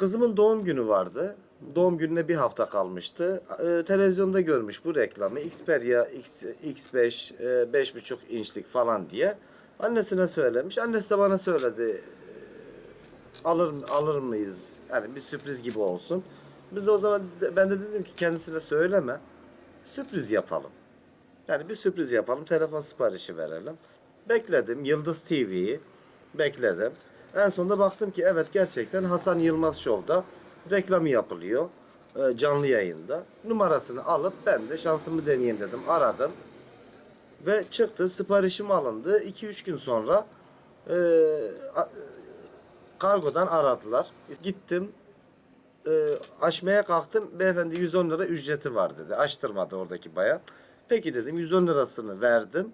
Kızımın doğum günü vardı. Doğum gününe bir hafta kalmıştı. Ee, televizyonda görmüş bu reklamı. Xperia X, X5 e, 5.5 inçlik falan diye. Annesine söylemiş. Annesi de bana söyledi. Ee, Alır, alır mıyız? Yani bir sürpriz gibi olsun. Biz de o zaman ben de dedim ki kendisine söyleme. Sürpriz yapalım. Yani bir sürpriz yapalım. Telefon siparişi verelim. Bekledim. Yıldız TV'yi bekledim. En sonunda baktım ki evet gerçekten Hasan Yılmaz Show'da reklamı yapılıyor. e, Canlı yayında. Numarasını alıp ben de şansımı deneyeyim dedim. Aradım. Ve çıktı. Siparişim alındı. 2-3 gün sonra e, a- kargodan aradılar. Gittim. E, açmaya kalktım. Beyefendi 110 lira ücreti var dedi. Açtırmadı oradaki bayan. Peki dedim 110 lirasını verdim.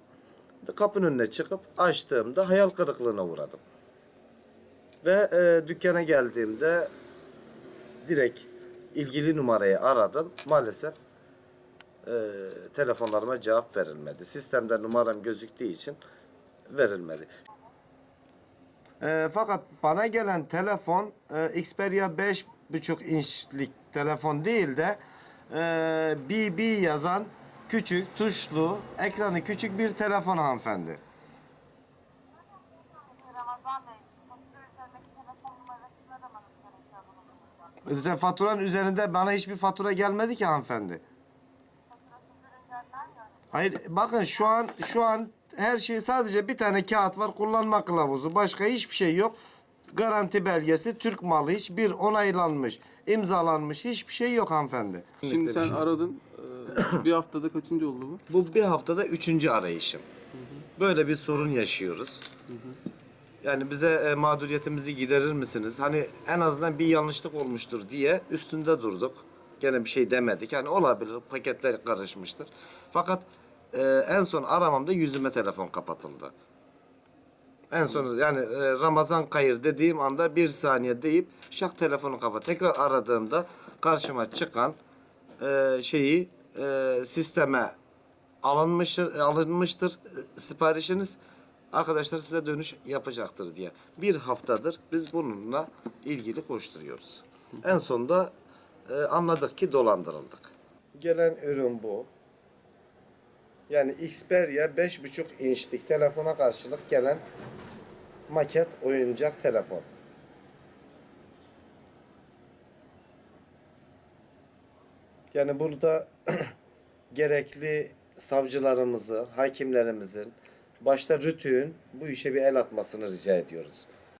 Kapının önüne çıkıp açtığımda hayal kırıklığına uğradım. Ve e, dükkana geldiğimde direkt ilgili numarayı aradım. Maalesef e, telefonlarıma cevap verilmedi. Sistemde numaram gözüktüğü için verilmedi. E, fakat bana gelen telefon e, Xperia 5.5 inçlik telefon değil de e, BB yazan küçük tuşlu ekranı küçük bir telefon hanımefendi. Ramazan Bey, fatura üzerindeki telefon numarasını aramanız gerekiyor İşte faturanın üzerinde bana hiçbir fatura gelmedi ki hanımefendi. Hayır bakın şu an şu an her şey sadece bir tane kağıt var kullanma kılavuzu başka hiçbir şey yok. Garanti belgesi Türk malı hiçbir onaylanmış imzalanmış hiçbir şey yok hanımefendi. Şimdi sen aradın. Ee, bir haftada kaçıncı oldu bu? Bu bir haftada üçüncü arayışım. Böyle bir sorun yaşıyoruz. Yani bize e, mağduriyetimizi giderir misiniz? Hani en azından bir yanlışlık olmuştur diye üstünde durduk. Gene bir şey demedik. Yani olabilir paketler karışmıştır. Fakat e, en son aramamda yüzüme telefon kapatıldı. En son yani e, Ramazan kayır dediğim anda bir saniye deyip şak telefonu kapat. Tekrar aradığımda karşıma çıkan e, şeyi e, sisteme alınmıştır, alınmıştır e, siparişiniz. Arkadaşlar size dönüş yapacaktır diye. Bir haftadır biz bununla ilgili koşturuyoruz. En sonunda e, anladık ki dolandırıldık. Gelen ürün bu. Yani Xperia 5.5 inçlik telefona karşılık gelen maket oyuncak telefon. Yani burada gerekli savcılarımızı, hakimlerimizin, başta RTÜK'ün bu işe bir el atmasını rica ediyoruz.